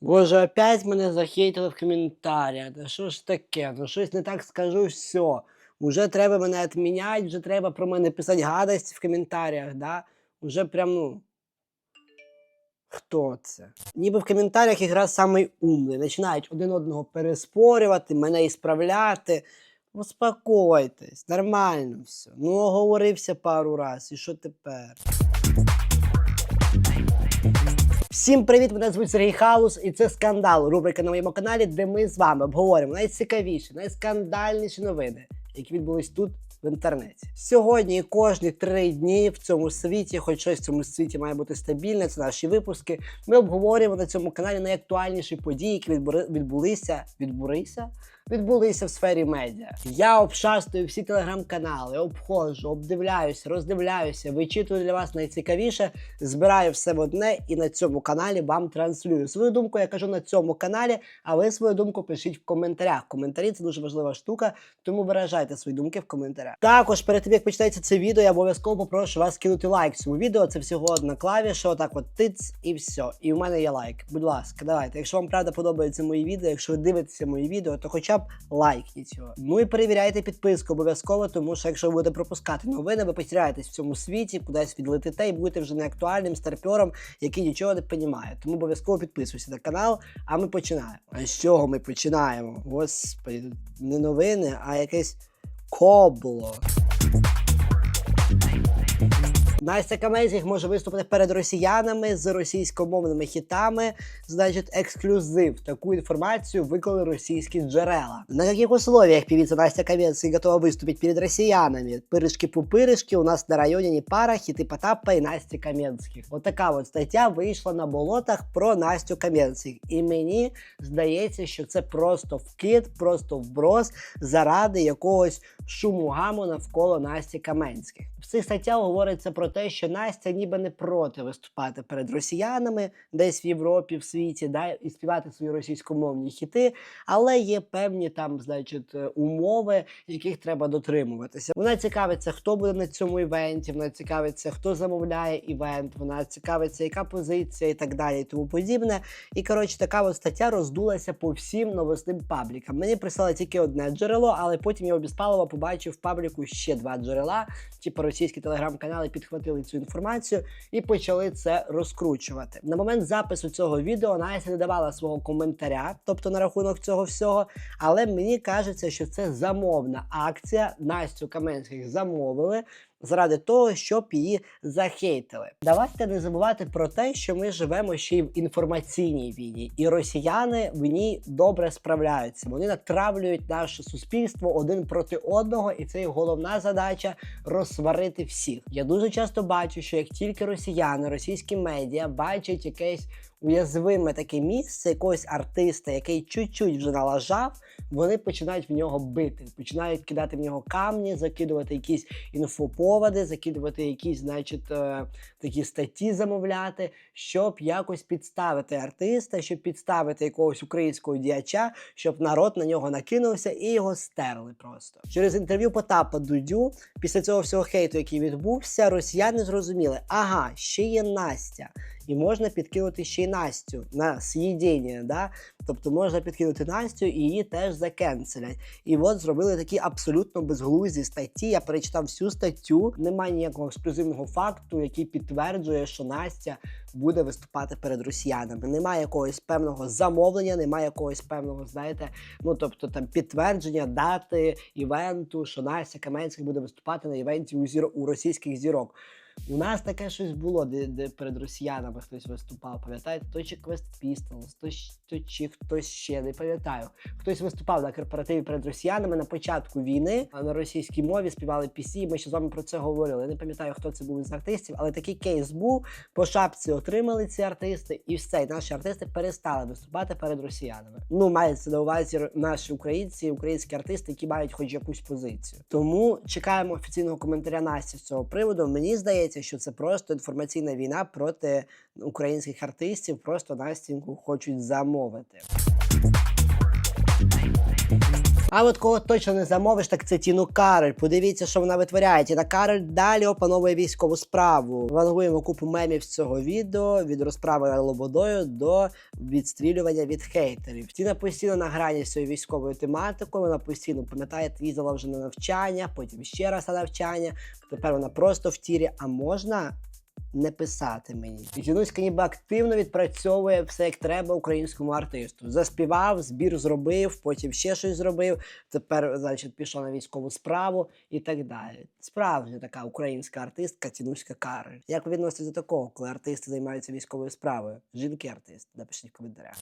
Боже, опять мене захейтили в коментарях. Да що ж таке? Ну щось не так скажу, все. Уже треба мене відміняти, вже треба про мене писати гадості в коментарях, да? Уже прям, ну. Хто це? Ніби в коментарях якраз самий умний. Починають один одного переспорювати, мене ісправляти. Успокойтесь, нормально все. Ну, оговорився пару раз, і що тепер? Всім привіт! Мене звуть Сергій Хаус, і це скандал. Рубрика на моєму каналі, де ми з вами обговоримо найцікавіші, найскандальніші новини, які відбулись тут в інтернеті. Сьогодні і кожні три дні в цьому світі, хоч щось в цьому світі має бути стабільне, це наші випуски. Ми обговорюємо на цьому каналі найактуальніші події, які відбури- відбулися. Відбулися? Відбулися в сфері медіа. Я обшастую всі телеграм-канали, обходжу, обдивляюся, роздивляюся, вичитую для вас найцікавіше, збираю все в одне і на цьому каналі вам транслюю. Свою думку я кажу на цьому каналі, а ви свою думку пишіть в коментарях. Коментарі це дуже важлива штука, тому виражайте свої думки в коментарях. Також перед тим як почнеться це відео, я обов'язково попрошу вас кинути лайк цьому відео. Це всього одна клавіша, отак от тиц і все. І в мене є лайк. Будь ласка, давайте. Якщо вам правда подобаються мої відео, якщо ви дивитеся мої відео, то хоча б лайкніть його. Ну і перевіряйте підписку обов'язково, тому що якщо ви будете пропускати новини, ви потеряєтесь в цьому світі, кудись відлетите і будете вже неактуальним старпером, який нічого не розуміє. Тому обов'язково підписуйся на канал. А ми починаємо. А з чого ми починаємо? Господи, не новини, а якесь кобло. Настя Каменських може виступити перед росіянами з російськомовними хітами. Значить, ексклюзив. Таку інформацію виклали російські джерела. На яких условиях певица Настя Каменская готова выступить перед россиянами? Пиришки-пупырышки, у нас на районе не пара, хіти Потапа і Насті Каменських. От така от стаття вийшла на болотах про Настю Каменських. І мені здається, що це просто вкид, просто вброс заради якогось шуму гаму навколо Насті Каменських. В цих статтях говориться про те, що Настя ніби не проти виступати перед росіянами десь в Європі, в світі, да, і співати свої російськомовні хіти, але є певні там, значить, е, умови, яких треба дотримуватися. Вона цікавиться, хто буде на цьому івенті, вона цікавиться, хто замовляє івент, вона цікавиться, яка позиція і так далі, і тому подібне. І коротше, така от стаття роздулася по всім новостним паблікам. Мені прислали тільки одне джерело, але потім я обіспалово побачив в пабліку ще два джерела. Типу російські телеграм-канали підхватили цю інформацію і почали це розкручувати. На момент запису цього відео Настя не давала свого коментаря, тобто на рахунок цього всього. Але мені кажеться, що це замовна акція. Настю Каменських замовили. Заради того, щоб її захейтили. Давайте не забувати про те, що ми живемо ще й в інформаційній війні, і росіяни в ній добре справляються. Вони натравлюють наше суспільство один проти одного, і це їх головна задача розсварити всіх. Я дуже часто бачу, що як тільки росіяни, російські медіа бачать якесь уязвиме таке місце якогось артиста, який чуть-чуть вже налажав, вони починають в нього бити, починають кидати в нього камні, закидувати якісь інфоповоди, закидувати якісь, значить, е, такі статті замовляти, щоб якось підставити артиста, щоб підставити якогось українського діяча, щоб народ на нього накинувся і його стерли просто. Через інтерв'ю Потапа Дудю, після цього всього хейту, який відбувся, росіяни зрозуміли, ага, ще є Настя. І можна підкинути ще й Настю на з'їдіння, да? Тобто можна підкинути Настю і її теж закенселять. І от зробили такі абсолютно безглузді статті. Я перечитав всю статтю. Немає ніякого ексклюзивного факту, який підтверджує, що Настя буде виступати перед росіянами. Немає якогось певного замовлення, немає якогось певного, знаєте, ну тобто там підтвердження дати івенту, що Настя Каменська буде виступати на івенті у зір у російських зірок. У нас таке щось було, де, де перед росіянами хтось виступав. Пам'ятаєте, то чи Quest Pistols, то, то чи хтось ще не пам'ятаю. Хтось виступав на корпоративі перед росіянами на початку війни, а на російській мові співали пісні. Ми ще з вами про це говорили. Я не пам'ятаю, хто це був із артистів, але такий кейс був. По шапці отримали ці артисти, і все. І наші артисти перестали виступати перед росіянами. Ну, мається на увазі наші українці, українські артисти, які мають хоч якусь позицію. Тому чекаємо офіційного коментаря Насті з цього приводу. Мені здається, що це просто інформаційна війна проти українських артистів. Просто настінку хочуть замовити. А от кого точно не замовиш, так це Тіну Кароль. Подивіться, що вона витворяє. Тіна Кароль далі опановує військову справу. Вангуємо купу мемів з цього відео від розправи над Лободою до відстрілювання від хейтерів. Тіна постійно на грані цією військовою тематикою. Вона постійно пам'ятає, їздила вже на навчання, потім ще раз на навчання. Тепер вона просто в тірі. А можна не писати мені. І Тінуська ніби активно відпрацьовує все як треба українському артисту. Заспівав, збір зробив, потім ще щось зробив. Тепер, значить, пішов на військову справу і так далі. Справжня така українська артистка Тінуська Кароль. Як ви відноситесь до такого, коли артисти займаються військовою справою? Жінки-артисти, напишіть в коментарях.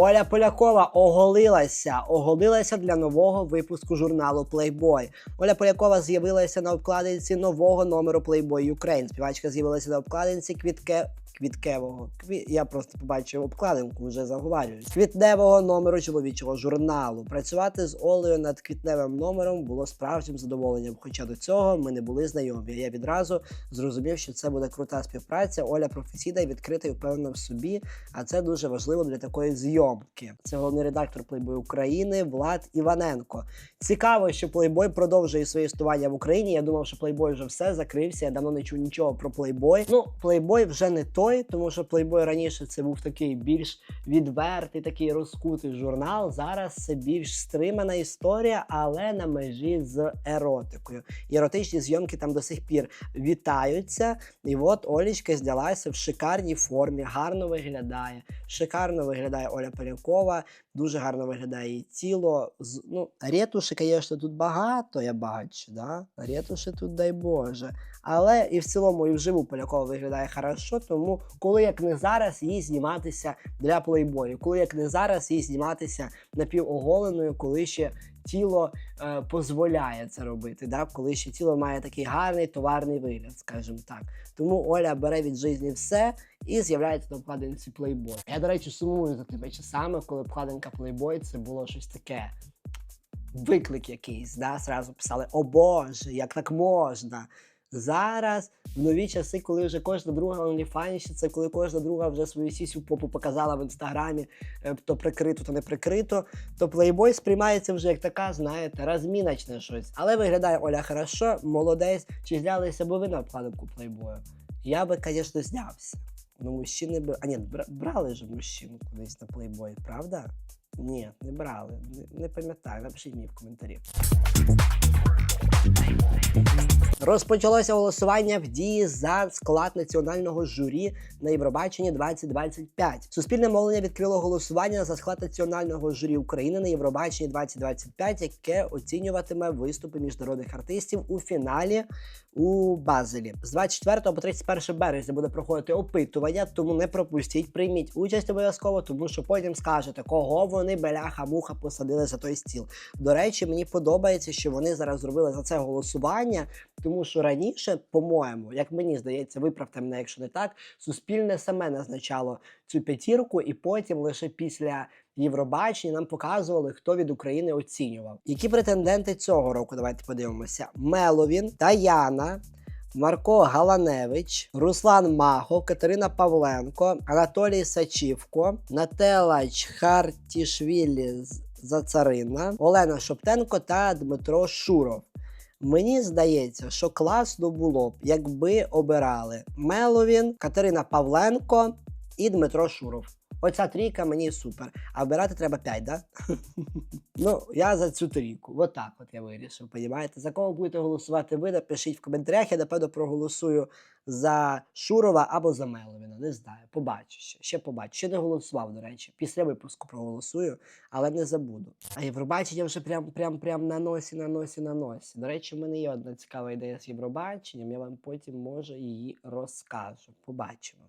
Оля Полякова оголилася, оголилася для нового випуску журналу Playboy. Оля Полякова з'явилася на обкладинці нового номеру Playboy Ukraine. Співачка з'явилася на обкладинці квітке. Квіткевого Кві... я просто побачив обкладинку, вже заговарююсь. Квітневого номеру чоловічого журналу. Працювати з Олею над квітневим номером було справжнім задоволенням. Хоча до цього ми не були знайомі. Я відразу зрозумів, що це буде крута співпраця. Оля професійна і відкрита і впевнена в собі. А це дуже важливо для такої зйомки. Це головний редактор Playboy України Влад Іваненко. Цікаво, що Playboy продовжує своє існування в Україні. Я думав, що Playboy вже все закрився. Я давно не чув нічого про Playboy. Ну, Playboy вже не той, тому що Playboy раніше це був такий більш відвертий, такий розкутий журнал. Зараз це більш стримана історія, але на межі з еротикою. І еротичні зйомки там до сих пір вітаються. І от Олічка здалася в шикарній формі, гарно виглядає. Шикарно виглядає Оля Полякова, дуже гарно виглядає її тіло. Ну, ретуші, звісно, тут багато, я бачу. Да? Ретуші тут, дай Боже. Але і в цілому, і вживу Полякова виглядає хорошо, тому коли як не зараз їй зніматися для плейбою, коли як не зараз їй зніматися напівоголеною, коли ще тіло е, дозволяє це робити, да? коли ще тіло має такий гарний товарний вигляд, скажімо так. Тому Оля бере від житті все і з'являється на обкладинці Playboy. Я, до речі, сумую за тими часами, коли обкладинка Playboy це було щось таке. Виклик якийсь, да? Сразу писали: О Боже, як так можна? Зараз, в нові часи, коли вже кожна друга онліфанщиця, коли кожна друга вже свою сісю попу показала в інстаграмі, е, то прикрито, то не прикрито, то Playboy сприймається вже як така, знаєте, розміночне щось. Але виглядає Оля хорошо, молодець. Чи знялися б ви на обкладинку Playboy? Я би, звісно, знявся. Ну, мужчини би. А ні, брали ж мужчину кудись на Playboy, правда? Ні, не брали. Не, не пам'ятаю. Напишіть мені в коментарі. Розпочалося голосування в дії за склад національного журі на Євробаченні 2025. Суспільне мовлення відкрило голосування за склад національного журі України на Євробаченні 2025, яке оцінюватиме виступи міжнародних артистів у фіналі у Базелі. З 24 по 31 березня буде проходити опитування, тому не пропустіть, прийміть участь обов'язково, тому що потім скажете, кого вони беляха-муха посадили за той стіл. До речі, мені подобається, що вони зараз зробили за це голосування, тому що раніше, по-моєму, як мені здається, виправте мене, якщо не так, суспільне саме назначало цю п'ятірку, і потім лише після Євробачення нам показували, хто від України оцінював. Які претенденти цього року? Давайте подивимося: Меловін, Таяна. Марко Галаневич, Руслан Махов, Катерина Павленко, Анатолій Сачівко, Нателач Хартішвілі Зацарина, Олена Шоптенко та Дмитро Шуров. Мені здається, що класно було б, якби обирали Меловін, Катерина Павленко і Дмитро Шуров. Оця трійка мені супер. А обирати треба 5, да? ну, я за цю трійку. Отак от я вирішив, понімаєте? За кого будете голосувати ви, напишіть в коментарях. Я напевно проголосую за Шурова або за Меловіна. Не знаю. Побачу ще. Ще побачу. Ще не голосував, до речі. Після випуску проголосую, але не забуду. А Євробачення вже прям прям прям на носі, на носі, на носі. До речі, в мене є одна цікава ідея з Євробаченням. Я вам потім може її розкажу. Побачимо.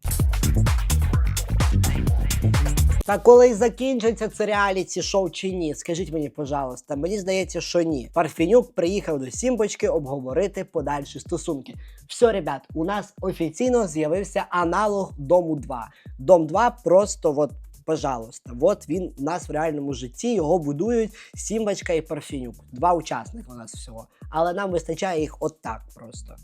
Та коли закінчиться це реаліті шоу чи ні? Скажіть мені, пожалуйста, мені здається, що ні. Парфінюк приїхав до Сімбочки обговорити подальші стосунки. Все, ребят, у нас офіційно з'явився аналог Дому 2. Дом 2 просто от. Пожалуйста, от він у нас в реальному житті, його будують Сімбочка і Парфінюк. Два учасника у нас всього. Але нам вистачає їх от так просто.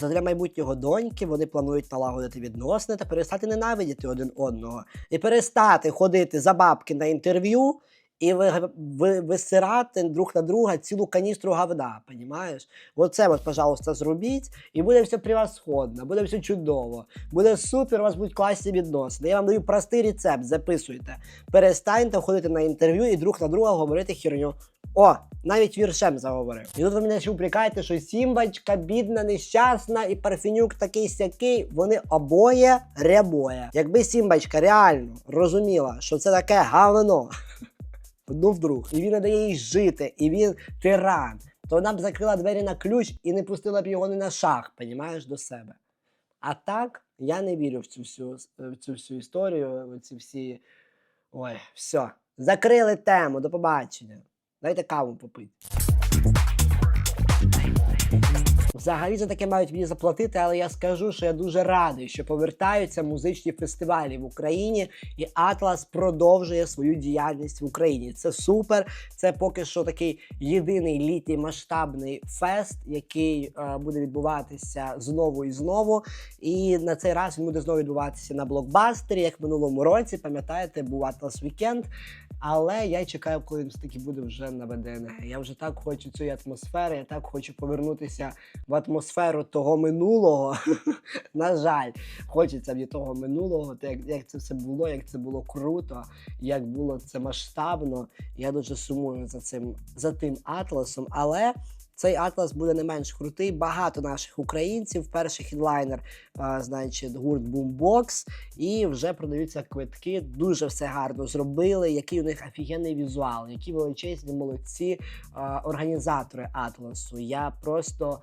Задля майбутнього доньки вони планують налагодити відносини та перестати ненавидіти один одного і перестати ходити за бабки на інтерв'ю і ви, ви, висирати друг на друга цілу каністру говна, понімаєш? Оце от, пожалуйста, зробіть, і буде все превосходно, буде все чудово, буде супер, у вас будуть класні відносини. Я вам даю простий рецепт, записуйте. Перестаньте ходити на інтерв'ю і друг на друга говорити херню. О, навіть віршем заговорив. І тут ви мене ще упрекаєте, що Сімбачка бідна, нещасна і парфенюк такий сякий. Вони обоє рябоє. Якби Сімбачка реально розуміла, що це таке говно, ну вдруг, і він не дає їй жити, і він тиран, то вона б закрила двері на ключ і не пустила б його ні на шаг, понімаєш, до себе. А так, я не вірю в цю всю, в цю всю історію, в ці всі. Ой, все. Закрили тему, до побачення. Dá-te calma, papito. Взагалі за таке мають мені заплатити, але я скажу, що я дуже радий, що повертаються музичні фестивалі в Україні, і Атлас продовжує свою діяльність в Україні. Це супер. Це поки що такий єдиний літній масштабний фест, який е, буде відбуватися знову і знову. І на цей раз він буде знову відбуватися на блокбастері, як в минулому році. Пам'ятаєте, був Атлас Вікенд. Але я чекаю, коли він таки буде вже на ВДНГ. Я вже так хочу цієї атмосфери, я так хочу повернутися в атмосферу того минулого. На жаль, хочеться мені того минулого, то як, як це все було, як це було круто, як було це масштабно. Я дуже сумую за цим за тим атласом. Але цей атлас буде не менш крутий. Багато наших українців. Перший хедлайнер, а, значить, гурт Boombox. І вже продаються квитки. Дуже все гарно зробили. Який у них офігенний візуал, які величезні молодці а, організатори атласу. Я просто.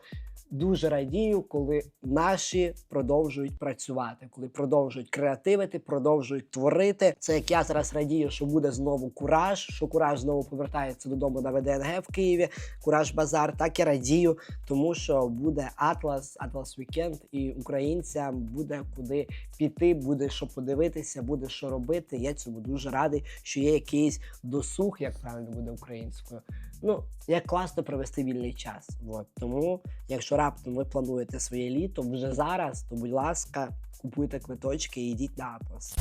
Дуже радію, коли наші продовжують працювати, коли продовжують креативити, продовжують творити. Це як я зараз радію, що буде знову кураж, що кураж знову повертається додому на ВДНГ в Києві. Кураж Базар. Так я радію, тому що буде Атлас, Атлас Вікенд, і українцям буде куди піти, буде що подивитися, буде що робити. Я цьому дуже радий, що є якийсь досуг, як правильно буде українською. Ну, як класно провести вільний час. От. Тому, якщо раптом ви плануєте своє літо вже зараз, то будь ласка, купуйте квиточки і йдіть на Атлас.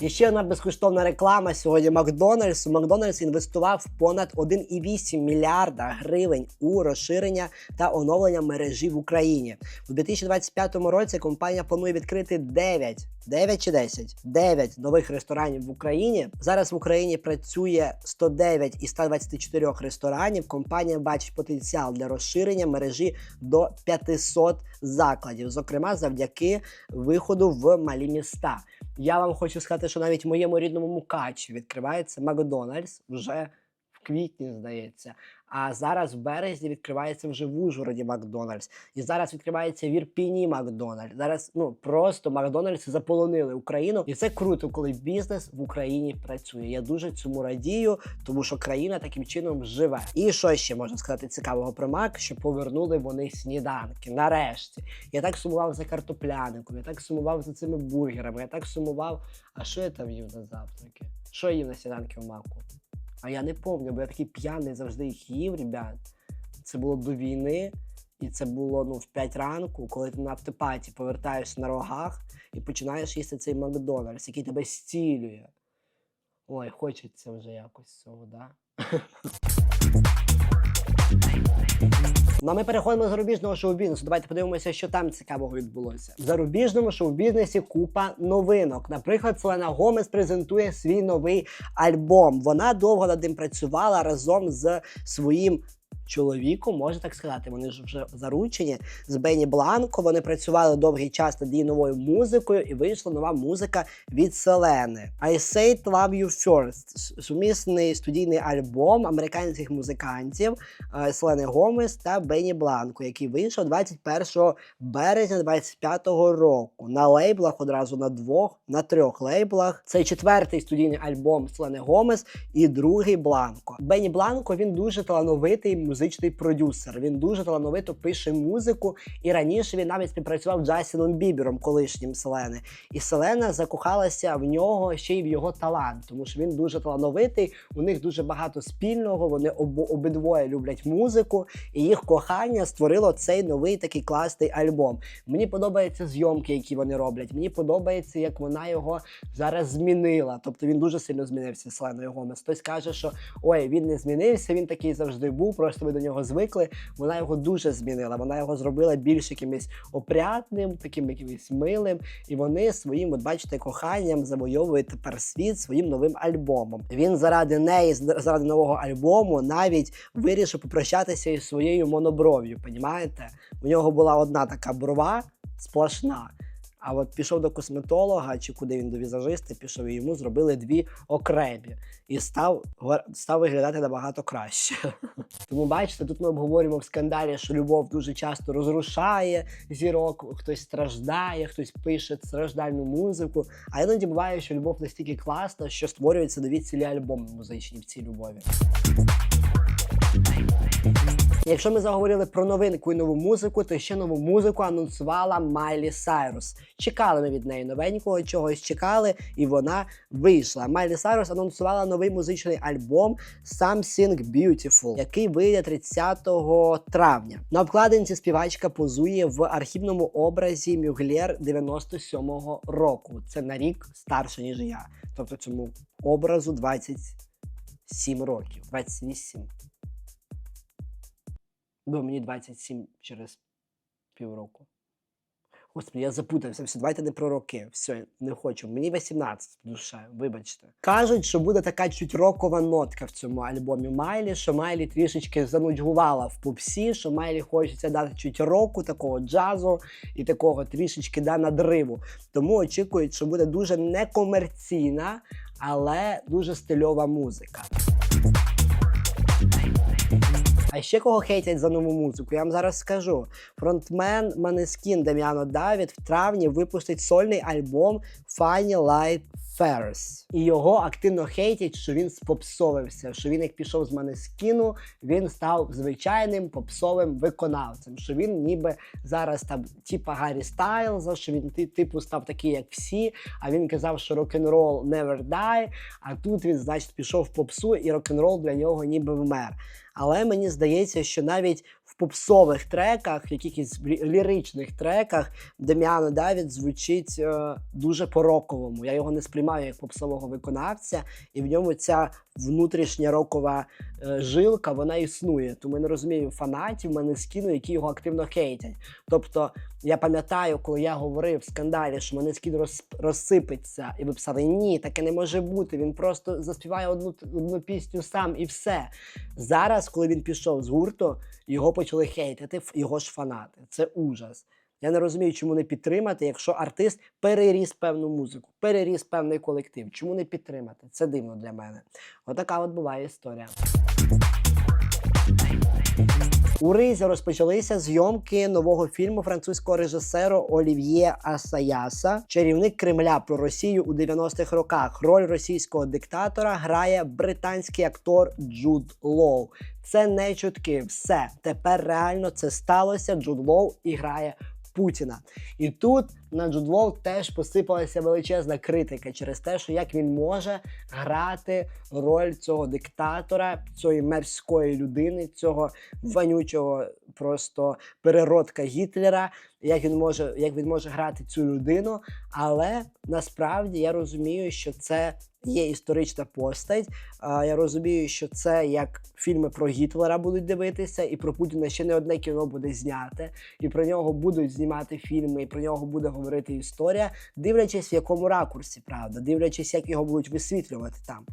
І ще одна безкоштовна реклама сьогодні Макдональдсу. Макдональдс інвестував понад 1,8 мільярда гривень у розширення та оновлення мережі в Україні. У 2025 році компанія планує відкрити 9, 9 чи 10? 9 нових ресторанів в Україні. Зараз в Україні працює 109 із 124 ресторанів. Компанія бачить потенціал для розширення мережі до 500 закладів, зокрема завдяки виходу в малі міста. Я вам хочу сказати, що навіть в моєму рідному Мукачі відкривається Макдональдс вже в квітні, здається. А зараз в березні відкривається вже в Ужгороді Макдональдс. І зараз відкривається в Ірпіні Макдональдс. Зараз ну просто Макдональдс заполонили Україну, і це круто, коли бізнес в Україні працює. Я дуже цьому радію, тому що країна таким чином живе. І що ще можна сказати цікавого про Мак, що повернули вони сніданки. Нарешті я так сумував за картопляником, я так сумував за цими бургерами, я так сумував. А що я там їв на завтраки? Що я їв на сніданки в маку? А я не пам'ятаю, бо я такий п'яний завжди їх їв, ребят. Це було до війни, і це було ну, в 5 ранку, коли ти на автопаті повертаєшся на рогах і починаєш їсти цей Макдональдс, який тебе стілює. Ой, хочеться вже якось цього, да? Ну, а ми переходимо до зарубіжного шоу-бізнесу. Давайте подивимося, що там цікавого відбулося. В зарубіжному шоу-бізнесі купа новинок. Наприклад, Селена Гомес презентує свій новий альбом. Вона довго над ним працювала разом з своїм. Чоловіком, можна так сказати, вони ж вже заручені з Бені Бланко. Вони працювали довгий час над її новою музикою, і вийшла нова музика від Селени. I Say It Love You First. Сумісний студійний альбом американських музикантів е, Селени Гомес та Бені Бланко, який вийшов 21 березня 25-го року. На лейблах одразу на двох, на трьох лейблах. Це четвертий студійний альбом Селени Гомес і другий Бланко. Бені Бланко він дуже талановитий музичний продюсер. Він дуже талановито пише музику, і раніше він навіть співпрацював з Джастіном Бібером, колишнім Селени. І Селена закохалася в нього ще й в його талант, тому що він дуже талановитий. У них дуже багато спільного. Вони об, обидвоє люблять музику, і їх кохання створило цей новий такий класний альбом. Мені подобаються зйомки, які вони роблять. Мені подобається, як вона його зараз змінила. Тобто він дуже сильно змінився Селеною Гомес. Хтось каже, що ой, він не змінився, він такий завжди був. Просто ви до нього звикли. Вона його дуже змінила. Вона його зробила більш якимось опрятним, таким якимось милим. І вони своїм, от бачите, коханням завойовують тепер світ своїм новим альбомом. Він заради неї, заради нового альбому, навіть вирішив попрощатися із своєю монобров'ю. Понімаєте? У нього була одна така брова сплошна. А от пішов до косметолога, чи куди він до візажиста, пішов і йому зробили дві окремі і став став виглядати набагато краще. Тому бачите, тут ми обговорюємо в скандалі, що любов дуже часто розрушає зірок, хтось страждає, хтось пише страждальну музику. А іноді буває, що любов настільки класна, що створюються нові цілі альбоми музичні в цій любові. Якщо ми заговорили про новинку і нову музику, то ще нову музику анонсувала Майлі Сайрус. Чекали ми від неї новенького, чогось чекали, і вона вийшла. Майлі Сайрус анонсувала новий музичний альбом Something Beautiful, який вийде 30 травня. На обкладинці співачка позує в архівному образі Мюглєр 97-го року. Це на рік старше, ніж я. Тобто цьому образу 27 років, 28. Бо мені 27 через півроку. Господи, я запутався. Все, давайте не про роки. Все, не хочу. Мені 18 в душе, вибачте. Кажуть, що буде така чуть рокова нотка в цьому альбомі Майлі, що Майлі трішечки занудьгувала в попсі, що Майлі хочеться дати чуть року, такого джазу і такого трішечки да, надриву. Тому очікують, що буде дуже некомерційна, але дуже стильова музика. А ще кого хейтять за нову музику, я вам зараз скажу. Фронтмен Манескін Дем'яно Давід в травні випустить сольний альбом Funny Light Fairs. І його активно хейтять, що він спопсовився, що він як пішов з Манескіну, він став звичайним попсовим виконавцем. Що він ніби зараз там, типа Гаррі Стайлза, що він ти- типу став такий, як всі. А він казав, що рок-н-рол never die, А тут він, значить, пішов в попсу, і рок-н-рол для нього ніби вмер. Але мені здається, що навіть попсових треках, в якихось лі- ліричних треках, Дем'яно Давід звучить е, дуже по-роковому. Я його не сприймаю як попсового виконавця, і в ньому ця внутрішня рокова е, жилка вона існує. Тому я не розумію фанатів мене скину, які його активно хейтять. Тобто, я пам'ятаю, коли я говорив в скандалі, що мене скін роз, розсипеться, і ви писали, ні, таке не може бути. Він просто заспіває одну, одну пісню сам і все. Зараз, коли він пішов з гурту, його почали хейтити його ж фанати. Це ужас. Я не розумію, чому не підтримати, якщо артист переріс певну музику, переріс певний колектив. Чому не підтримати? Це дивно для мене. Отака от буває історія. У Ризі розпочалися зйомки нового фільму французького режисера Олів'є Асаяса Чарівник Кремля про Росію у 90-х роках. Роль російського диктатора грає британський актор Джуд Лоу. Це не чутки. Все тепер реально це сталося. Джуд Лоу і грає Путіна. І тут на Джуд теж посипалася величезна критика через те, що як він може грати роль цього диктатора, цієї мерзкої людини, цього вонючого просто переродка Гітлера. Як він може, як він може грати цю людину, але насправді я розумію, що це є історична постать. Я розумію, що це як фільми про Гітлера будуть дивитися, і про Путіна ще не одне кіно буде зняте, і про нього будуть знімати фільми, і про нього буде говорити історія, дивлячись в якому ракурсі, правда, дивлячись, як його будуть висвітлювати там.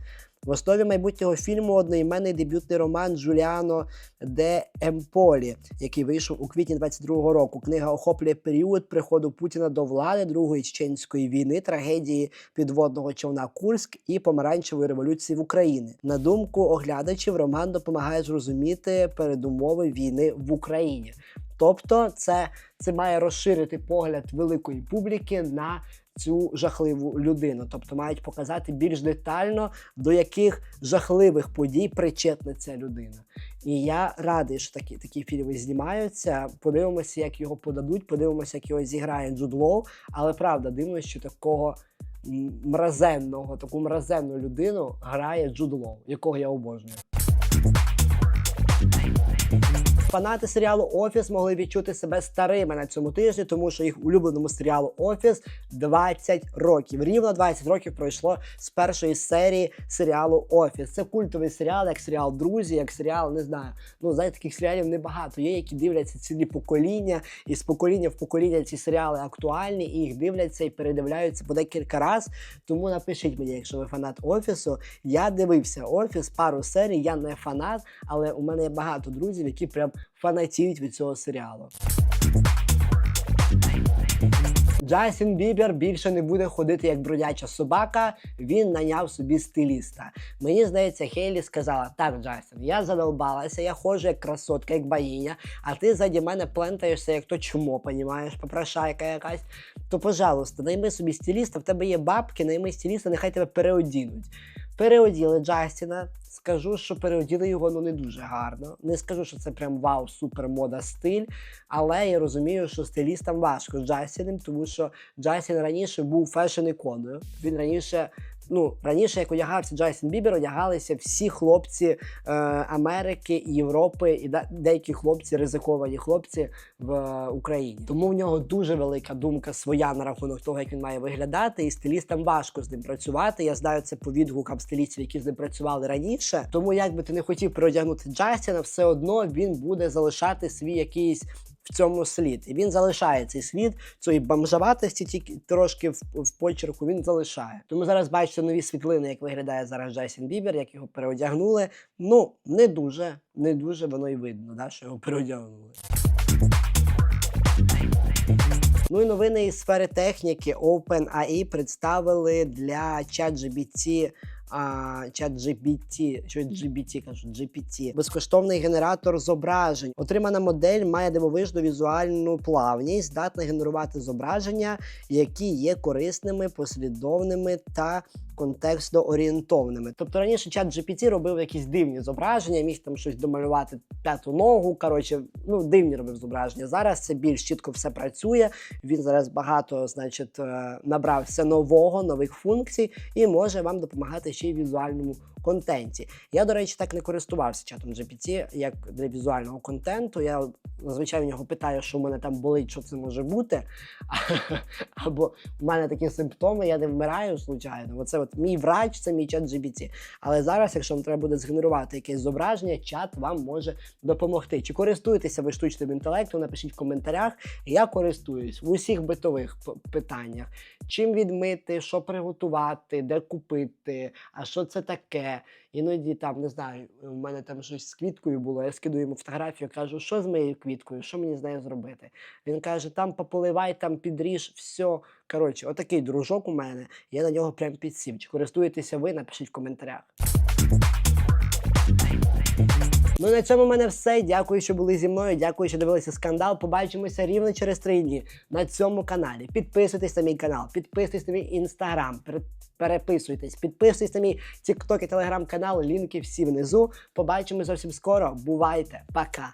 В основі майбутнього фільму одноіменний дебютний роман Джуліано де Емполі, який вийшов у квітні 22-го року. Книга охоплює період приходу Путіна до влади Другої чеченської війни, трагедії підводного човна Курськ і помаранчевої революції в Україні. На думку оглядачів, роман допомагає зрозуміти передумови війни в Україні. Тобто, це, це має розширити погляд великої публіки на цю жахливу людину. Тобто мають показати більш детально, до яких жахливих подій причетна ця людина. І я радий, що такі, такі фільми знімаються. Подивимося, як його подадуть, подивимося, як його зіграє Джуд Лоу. Але правда, дивно, що такого мразенного, таку мразенну людину грає Джуд Лоу, якого я обожнюю. Фанати серіалу Офіс могли відчути себе старими на цьому тижні, тому що їх улюбленому серіалу Офіс 20 років. Рівно 20 років пройшло з першої серії серіалу Офіс. Це культовий серіал, як серіал Друзі, як серіал, не знаю. Ну, знаєте, таких серіалів небагато. Є, які дивляться цілі покоління, і з покоління в покоління ці серіали актуальні, і їх дивляться і передивляються по декілька разів. Тому напишіть мені, якщо ви фанат Офісу. Я дивився Офіс, пару серій. Я не фанат, але у мене є багато друзів, які прям фанатіють від цього серіалу. Джастін Бібер більше не буде ходити як бродяча собака. Він наняв собі стиліста. Мені здається, Хейлі сказала: так, Джастін, я задолбалася, я ходжу як красотка, як богиня, а ти заді мене плентаєшся, як то чмо, понімаєш, попрошайка якась. То, пожалуйста, найми собі стиліста, в тебе є бабки, найми стиліста, нехай тебе переодінуть. Переоділи Джастіна. Скажу, що переоділи його ну не дуже гарно. Не скажу, що це прям вау, супер мода стиль. Але я розумію, що стилістам важко з Джайсіним, тому що Джайсін раніше був фешн-іконою. Він раніше. Ну, раніше, як одягався Джастін Бібер, одягалися всі хлопці е, Америки, Європи і деякі хлопці, ризиковані хлопці в е, Україні. Тому в нього дуже велика думка своя на рахунок того, як він має виглядати, і стилістам важко з ним працювати. Я знаю це по відгукам стилістів, які з ним працювали раніше. Тому як би ти не хотів переодягнути Джастіна, все одно він буде залишати свій якийсь в цьому слід. І він залишає цей слід цієї бомжаватості, тільки трошки в, в почерку він залишає. Тому зараз бачите нові світлини, як виглядає зараз Джейсон Бібер, як його переодягнули. Ну, не дуже, не дуже воно і видно, да, що його переодягнули. Ну і новини із сфери техніки OpenAI представили для ChatGPT а, ChatGPT, що GPT, кажу, GPT, безкоштовний генератор зображень. Отримана модель має дивовижну візуальну плавність, здатна генерувати зображення, які є корисними, послідовними та контекстно орієнтовними. Тобто раніше чат GPT робив якісь дивні зображення, міг там щось домалювати п'яту ногу. Коротше, ну дивні робив зображення. Зараз це більш чітко все працює. Він зараз багато, значить, е, набрався нового, нових функцій і може вам допомагати ще й візуальному контенті. Я, до речі, так не користувався чатом GPT як для візуального контенту. Я зазвичай в нього питаю, що в мене там болить, що це може бути. Або в мене такі симптоми, я не вмираю случайно. Оце от мій врач, це мій чат GPT. Але зараз, якщо вам треба буде згенерувати якесь зображення, чат вам може допомогти. Чи користуєтеся ви штучним інтелектом? Напишіть в коментарях. Я користуюсь в усіх битових питаннях. Чим відмити, що приготувати, де купити, а що це таке. Іноді там не знаю, у мене там щось з квіткою було. Я скидую йому фотографію, кажу, що з моєю квіткою, що мені з нею зробити. Він каже: там пополивай, там підріж, все. Коротше, отакий дружок у мене. Я на нього прям підсів. Чи користуєтеся ви? Напишіть в коментарях. Ну на цьому в мене все. Дякую, що були зі мною. Дякую, що дивилися скандал. Побачимося рівно через три дні на цьому каналі. Підписуйтесь на мій канал, підписуйтесь на мій інстаграм, пере- переписуйтесь, підписуйтесь на мій тікток і телеграм канал. Лінки всі внизу. Побачимось зовсім скоро. Бувайте, пока.